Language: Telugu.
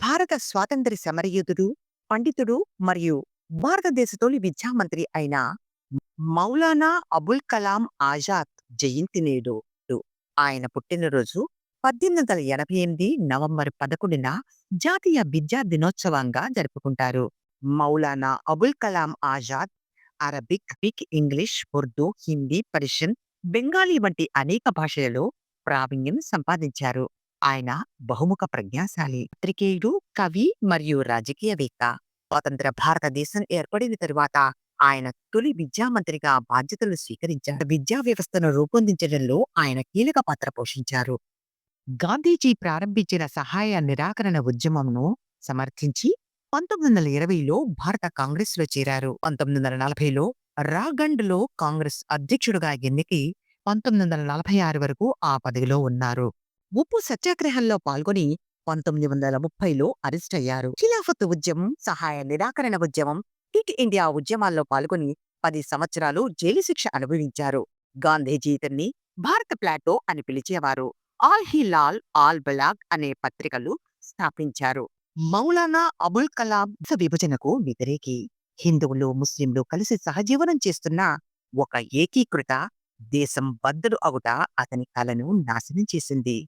భారత స్వాతంత్ర్య సమరయోధుడు, పండితుడు మరియు భారతదేశ తొలి విద్యామంత్రి అయిన మౌలానా అబుల్ కలాం ఆజాద్ జయంతి నేడు. ఆయన పుట్టినరోజు 1888 నవంబర్ 11న జాతీయ విద్యా దినోత్సవంగా జరుపుకుంటారు. మౌలానా అబుల్ కలాం ఆజాద్ అరబిక్, పిక్ ఇంగ్లీష్, ఉర్దూ, హిందీ, పర్షియన్, బెంగాలీ వంటి అనేక భాషలలో ప్రావీణ్యం సంపాదించారు. ఆయన బహుముఖ ప్రజ్ఞాశాలి, పత్రికేయుడు, కవి మరియు రాజకీయవేత్త. స్వతంత్ర భారతదేశం ఏర్పడిన తరువాత ఆయన తొలి విద్యామంత్రిగా బాధ్యతలు స్వీకరించారు. విద్యా వ్యవస్థను రూపొందించడంలో ఆయన కీలక పాత్ర పోషించారు. గాంధీజీ ప్రారంభించిన సహాయ నిరాకరణ ఉద్యమంను సమర్థించి 1920లో భారత కాంగ్రెస్‌లో చేరారు. 1940లో రాగండ్‌లో కాంగ్రెస్ అధ్యక్షుడుగా ఎన్నికై 1946 వరకు ఆ పదవిలో ఉన్నారు. ఉప్పు సత్యాగ్రహంలో పాల్గొని 1930లో అరెస్టయ్యారు. ఖిలాఫత్ ఉద్యమం, సహాయ నిరాకరణ ఉద్యమం, కిట్ ఇండియా ఉద్యమాల్లో పాల్గొని పది సంవత్సరాలు జైలు శిక్ష అనుభవించారు. గాంధీజీ ఇతన్ని భారత ప్లాటో అని పిలిచేవారు. ఆల్ హిలాల్, ఆల్ బలాగ్ అనే పత్రికలు స్థాపించారు. మౌలానా అబుల్ కలాం విభజనకు వ్యతిరేకి. హిందువులు, ముస్లింలు కలిసి సహజీవనం చేస్తున్న ఒక ఏకీకృత దేశం బద్దలు అగుట అతని కలను నాశనం చేసింది.